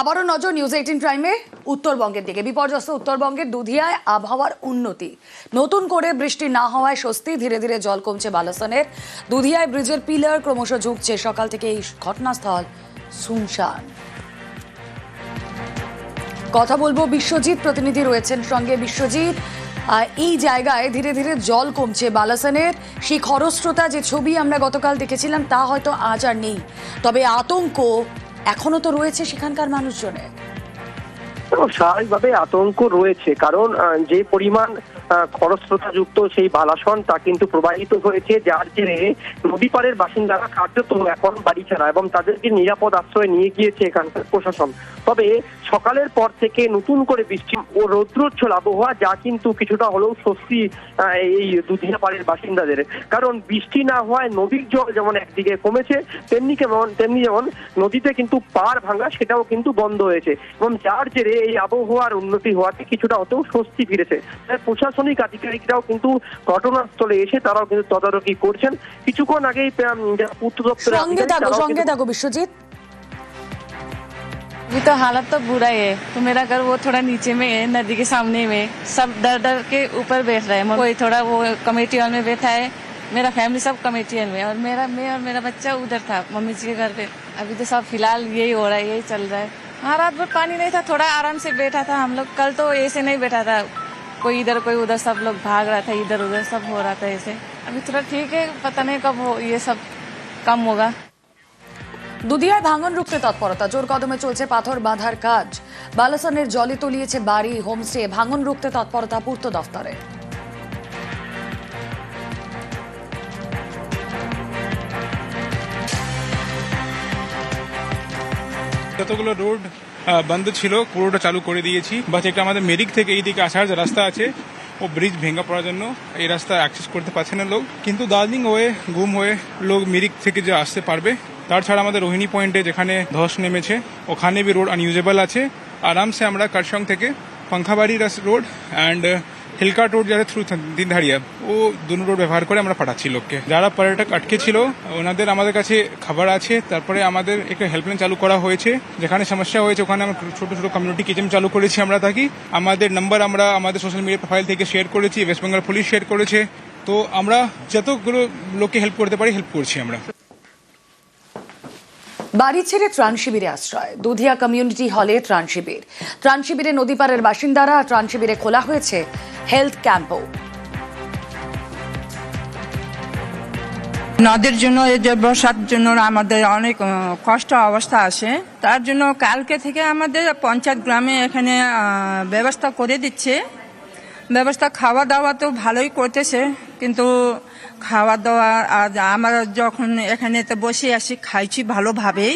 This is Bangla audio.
আবারও নজর নিউজ এইটিন প্রাইমে উত্তরবঙ্গের দিকে। বিপর্যস্ত উত্তরবঙ্গের দুধিয়ায় আবহাওয়ার উন্নতি। নতুন করে বৃষ্টি না হওয়ায় স্বস্তি, ধীরে ধীরে জল কমছে বালাসনের। দুধিয়ায় ব্রিজের পিলার ক্রমশ ঝুঁকছে। সকাল থেকে এই ঘটনাস্থল শুনশান। কথা বলব বিশ্বজিৎ। প্রতিনিধি রয়েছেন সঙ্গে বিশ্বজিৎ। এই জায়গায় ধীরে ধীরে জল কমছে বালাসনের। সেই খরস্রোতা যে ছবি আমরা গতকাল দেখেছিলাম, তা হয়তো আজ আর নেই। তবে আতঙ্ক এখনও তো রয়েছে সেখানকার মানুষজনের? স্বাভাবিকভাবে আতঙ্ক রয়েছে কারণ যে পরিমাণ খরস্রোতাযুক্ত সেই বালাসন তা কিন্তু প্রবাহিত হয়েছে, যার জেরে নদী পাড়ের বাসিন্দারা কার্যত এখন বাড়ি ছাড়া এবং তাদেরকে নিরাপদ আশ্রয় নিয়ে গিয়েছে এখানকার প্রশাসন। তবে সকালের পর থেকে নতুন করে বৃষ্টি ও রৌদ্রোচ্ছল আবহাওয়া, যা কিন্তু কিছুটা হলেও স্বস্তি এই দুধিয়া পাড়ের বাসিন্দাদের। কারণ বৃষ্টি না হওয়ায় নদীর জল যেমন একদিকে কমেছে, তেমনি কেমন, তেমনি যেমন নদীতে কিন্তু পার ভাঙা সেটাও কিন্তু বন্ধ হয়েছে। এবং যার জেরে এই আবহাওয়ার উন্নতি হওয়াতে কিছুটা হতেও স্বস্তি ফিরেছে। তাই প্রশাসনিক আধিকারিকরাও কিন্তু ঘটনাস্থলে এসে তারাও কিন্তু তদারকি করছেন কিছুক্ষণ আগেই আম, যারা পূর্ত দপ্তরের সঙ্গে আধিকারিক, থাকো তারাও সঙ্গে কিন্তু- থাকো বিশ্বজিৎ अभी तो हालत तो बुरा ही है तो मेरा घर वो थोड़ा नीचे में है नदी के सामने में सब डर डर के ऊपर बैठ रहे हैं कोई थोड़ा वो कमेटी हॉल में बैठा है मेरा फैमिली सब कमेटी हॉल में है और मेरा मैं और मेरा बच्चा उधर था मम्मी जी के घर पे अभी तो सब फिलहाल यही हो रहा है यही चल रहा है हाँ रात भर पानी नहीं था थोड़ा आराम से बैठा था हम लोग कल तो ऐसे नहीं बैठा था कोई इधर कोई उधर सब लोग भाग रहा था इधर उधर सब हो रहा था ऐसे अभी थोड़ा ठीक है पता नहीं कब हो ये सब कम होगा দুধিয়ায় ভাঙন রুখতে তৎপরতা জোর কদমে চলছে পাথর বাঁধার কাজ বালাসনের জলে তলিয়েছে বাড়ি হোমস্টে ভাঙন রুখতে তৎপরতা পূর্ত দফতরে যতগুলো রোড আহ, বন্ধ ছিল, পুরোটা চালু করে দিয়েছি। বাট এটা আমাদের মেরিক থেকে এই দিকে আসার যে রাস্তা আছে, ও ব্রিজ ভেঙে পড়ার জন্য এই রাস্তা অ্যাক্সেস করতে পারছে না লোক। কিন্তু দার্জিলিং হয়ে, গুম হয়ে লোক মিরিক থেকে যে আসতে পারবে তাছাড়া আমাদের রোহিণী পয়েন্টে যেখানে ধস নেমেছে, ওখানে বি রোড আনইউজেবল আছে। আরামসে আমরা কারসং থেকে Pankhabari road and hill cart road যারা থ্রু দিন দিনধারিয়া, ও দুটো রোড ব্যবহার করে আমরা পাঠাচ্ছি লোককে। যারা পর্যটক আটকে ছিল, ওনাদের আমাদের কাছে খাবার আছে, তারপরে আমাদের একটা হেল্পলাইন চালু করা হয়েছে। যেখানে সমস্যা হয়েছে, ওখানে আমরা ছোট ছোট কমিউনিটি কিচেন চালু করেছি আমরা থাকি। আমাদের নাম্বার আমরা আমাদের সোশ্যাল মিডিয়া প্রোফাইল থেকে শেয়ার করেছি ওয়েস্ট বেঙ্গল পুলিশ শেয়ার করেছে। তো আমরা যতগুলো লোককে হেল্প করতে পারি হেল্প করছি আমরা। বাড়ি ছেড়ে ত্রাণ শিবিরে আশ্রয়। দুধিয়া কমিউনিটি হলে ত্রাণ শিবির। ত্রাণ শিবিরে নদীপাড়ের বাসিন্দারা ত্রাণ শিবিরে খোলা হয়েছে হেলথ ক্যাম্পও। নদের জন্য, এই বর্ষার জন্য আমাদের অনেক কষ্ট অবস্থা আসে তার জন্য কালকে থেকে আমাদের পঞ্চায়েত গ্রামে এখানে ব্যবস্থা করে দিচ্ছে। ব্যবস্থা খাওয়া দাওয়া তো ভালোই করতেছে। কিন্তু খাওয়া দাওয়া আর আমরা যখন এখানে তো বসে আসি খাইছি ভালোভাবেই।